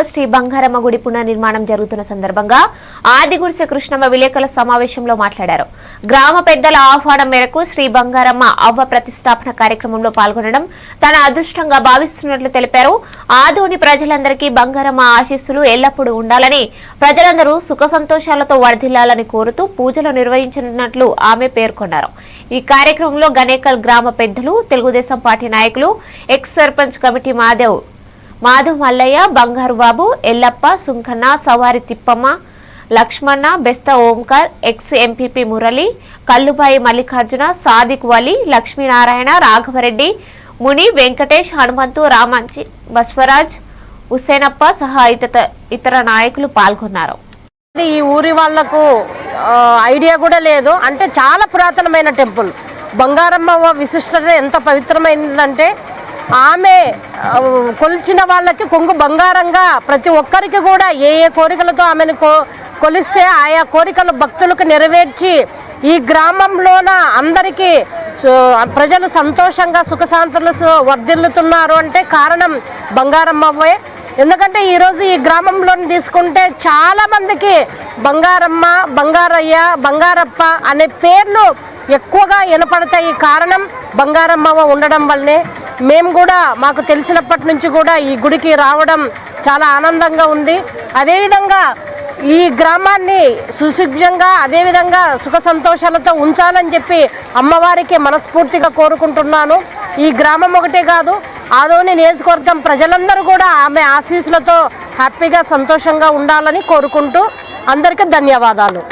గ్రామంలో శ్రీ బంగారమ్మ గుడి పునర్నిర్మాణం జరుగుతున్న సందర్భంగా ఆదిగుడిసె కృష్ణమ్మ విలేకరుల సమావేశంలో మాట్లాడారు. గ్రామ పెద్దల ఆహ్వానం మేరకు శ్రీ బంగారమ్మ అవ్వ ప్రతిష్టాపన కార్యక్రమంలో పాల్గొనడం తన అదృష్టంగా భావిస్తున్నట్లు తెలిపారు. ఆదోని ప్రజలందరికీ బంగారమ్మ ఆశీస్సులు ఎల్లప్పుడూ ఉండాలని ప్రజలందరూ సుఖ సంతోషాలతో వర్ధిల్లాలని కోరుతూ పూజలు నిర్వహించనున్నట్లు ఆమె పేర్కొన్నారు. ఈ కార్యక్రమంలో గణేకల్ గ్రామ పెద్దలు తెలుగుదేశం పార్టీ నాయకులు ex sarpanch committee Madhav Madhav Mallaiah Bangaru Babu Yellappa Sunkanna Savari Thippamma Lakshmana Besta Omkar ex MPP Murali Kallubai Mallikarjuna Sadiq Vali Lakshminarayana Raghava Reddy Muni Venkatesh Hanumanthu Ramanchi Baswaraj Husenappa సహా ఇతర ఇతర నాయకులు పాల్గొన్నారు. ఇది ఈ ఊరి వాళ్ళకు ఐడియా కూడా లేదు. అంటే చాలా పురాతనమైన టెంపుల్. బంగారమ్మ విశిష్టత ఎంత పవిత్రమైనదంటే ఆమె కొలిచిన వాళ్ళకి కొంగు బంగారంగా ప్రతి ఒక్కరికి కూడా ఏ ఏ కోరికలతో ఆమెను కొలిస్తే ఆయా కోరికలు భక్తులకు నెరవేర్చి ఈ గ్రామంలోన అందరికీ సో, ప్రజలు సంతోషంగా సుఖశాంతులు వర్ధిల్లుతున్నారు అంటే కారణం బంగారమ్మవే ఎందుకంటే ఈరోజు ఈ గ్రామంలో తీసుకుంటే చాలామందికి బంగారమ్మ బంగారయ్య బంగారప్ప అనే పేర్లు ఎక్కువగా వినపడతాయి. కారణం బంగారమ్మవ ఉండడం వల్లనే. మేము కూడా మాకు తెలిసినప్పటి నుంచి కూడా ఈ గుడికి రావడం చాలా ఆనందంగా ఉంది. అదేవిధంగా ఈ గ్రామాన్ని సుశుభ్యంగా అదేవిధంగా సుఖ సంతోషాలతో ఉంచాలని చెప్పి అమ్మవారికి మనస్ఫూర్తిగా కోరుకుంటున్నాను. ఈ గ్రామం ఒకటే కాదు ఆదోని నియోజకవర్గం ప్రజలందరూ కూడా ఆమె ఆశీస్సులతో హ్యాపీగా సంతోషంగా ఉండాలని కోరుకుంటూ అందరికీ ధన్యవాదాలు.